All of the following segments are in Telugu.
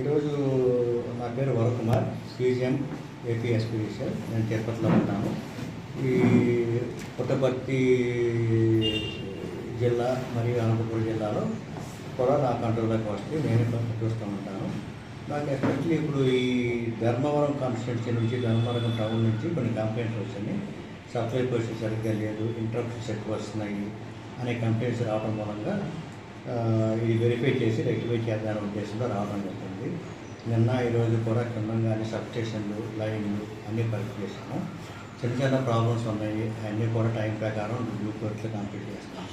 ఈరోజు నా పేరు వరకుమార్ సీజీఎం ఏపీ ఎస్పీడిషియల్ నేను తిరుపతిలో ఉంటాను. ఈ పుట్టపర్తి జిల్లా మరియు అనంతపురం జిల్లాలో కూడా నా కంట్రోల్లోకి వస్తే నేను చూస్తూ ఉంటాను. నాకు ఎస్పెషల్లీ ఇప్పుడు ఈ ధర్మవరం కాన్స్టిట్యున్సీ నుంచి ధర్మవరం టౌన్ నుంచి కొన్ని కంప్లైంట్స్ వచ్చినాయి. సప్లై పొజిషన్ సరిగ్గా లేదు ఇంటరప్షన్స్ ఎక్కువ వస్తున్నాయి అనే కంప్లైంట్స్ రావడం మూలంగా ఇది వెరిఫై చేసి రెక్టిఫై చేద్దామనే ఉద్దేశంతో రావడం జరిగింది. నిన్న ఈరోజు కూడా క్షుణ్ణంగానే సబ్స్టేషన్లు లైన్లు అన్నీ పరీక్ష చేసాము చిన్న చిన్న ప్రాబ్లమ్స్ ఉన్నాయి. అన్నీ కూడా టైం ప్రకారం బ్లూ కోర్ట్లో కంప్లీట్ చేస్తాం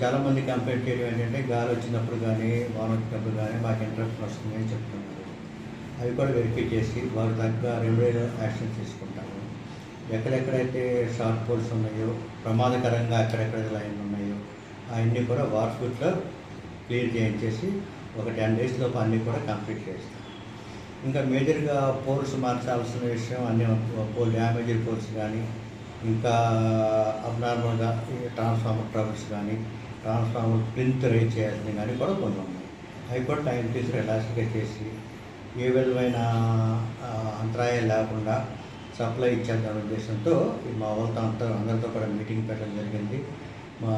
చాలామంది కంప్లైంట్ చేయడం ఏంటంటే గాలి వచ్చినప్పుడు కానీ వాన వచ్చినప్పుడు కానీ మాకు ఇంట్రెస్ట్ వస్తుంది అని చెప్తున్నారు. అవి కూడా వెరిఫై చేసి వారు తగ్గ రెమెడియల్ యాక్షన్ తీసుకుంటాము. ఎక్కడెక్కడైతే షార్ట్ పోల్స్ ఉన్నాయో ప్రమాదకరంగా ఎక్కడెక్కడ లైన్లు ఉన్నాయో అవన్నీ కూడా వార్ఫుట్లో క్లియర్ చేయించేసి ఒక టెన్ డేస్ లోపు అన్నీ కూడా కంప్లీట్ చేస్తాం. ఇంకా మేజర్గా పోల్స్ మార్చాల్సిన విషయం అన్ని పోల్ డ్యామేజ్డ్ పోల్స్ కానీ ఇంకా అబ్నార్మల్గా ట్రాన్స్ఫార్మర్ ట్రబుల్స్ కానీ ట్రాన్స్ఫార్మర్ ప్రింట్ రైజ్ చేయాల్సినవి కానీ కూడా కొన్ని ఉన్నాయి. అవి కూడా టైం తీసి ఎలాస్టిక్గా చేసి ఏ విధమైన అంతరాయం లేకుండా సప్లై ఇచ్చేద్దాం ఉద్దేశంతో మా వాళ్ళతో అంతా అందరితో కూడా మీటింగ్ పెట్టడం జరిగింది. మా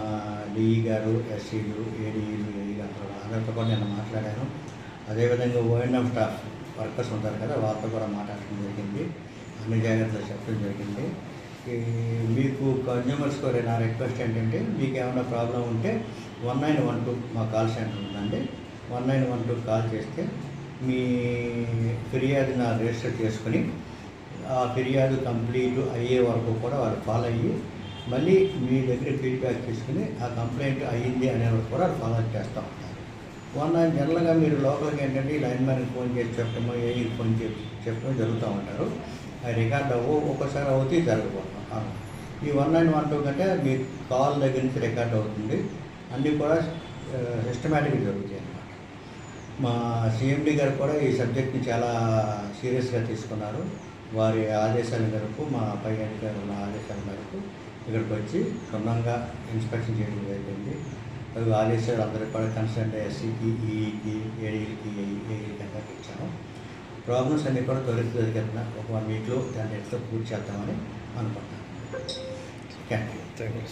డిఈ గారు ఎస్సీలు ఏడీఈలు ఏఈ గారు అందరితో కూడా నేను మాట్లాడాను. అదేవిధంగా ఓఎన్ఎం స్టాఫ్ వర్కర్స్ ఉంటారు కదా వాళ్ళతో కూడా మాట్లాడడం జరిగింది. అన్ని జాగ్రత్తలు చెప్పడం జరిగింది. మీకు కన్జ్యూమర్స్ కోరే నా రిక్వెస్ట్ ఏంటంటే మీకు ఏమైనా ప్రాబ్లం ఉంటే వన్ నైన్ వన్ టూ మా కాల్ సెంటర్ ఉందండి. One nine one two call చేస్తే మీ ఫిర్యాదు నా రిజిస్టర్ చేసుకుని ఆ ఫిర్యాదు కంప్లీట్ అయ్యే వరకు కూడా వాళ్ళు ఫాలో అయ్యి మళ్ళీ మీ దగ్గర ఫీడ్బ్యాక్ తీసుకుని ఆ కంప్లైంట్ అయ్యింది అనే కూడా ఫాలో ఫాలో చేస్తూ ఉంటారు. వన్ నైన్ జనరల్గా మీరు లోపలికి ఏంటంటే ఈ లైన్ మ్యాన్కి ఫోన్ చేసి చెప్పడమో ఏ ఫోన్ చేసి చెప్పడమో జరుగుతూ ఉంటారు. అది రికార్డ్ అవ్వు ఒక్కోసారి అవుతే జరగబోతున్నాం ఈ వన్ నైన్ వన్ టూ కంటే మీ కాల్ దగ్గర నుంచి రికార్డ్ అవుతుంది. అన్నీ కూడా సిస్టమేటిక్గా జరుగుతాయి అన్నమాట. మా సిఎండి గారు కూడా ఈ సబ్జెక్ట్ని చాలా సీరియస్గా తీసుకున్నారు. వారి ఆదేశాల మేరకు మా పై అధికారుల ఆదేశాల మేరకు ఇక్కడికి వచ్చి క్షుణ్ణంగా ఇన్స్పెక్షన్ చేయడం జరిగింది. అవి ఆదేశాలు అందరికి కూడా కన్సల్ట్ ఎస్సీకి ఈఈకి ఏడీకి ఏఈకి అందరికి ఇచ్చాము. ప్రాబ్లమ్స్ అన్నీ కూడా త్వరితగతిన ఒక వన్ వీక్లో దాన్ని ఎట్లా పూర్తి చేద్దామని అనుకుంటున్నాను. Thank you thank you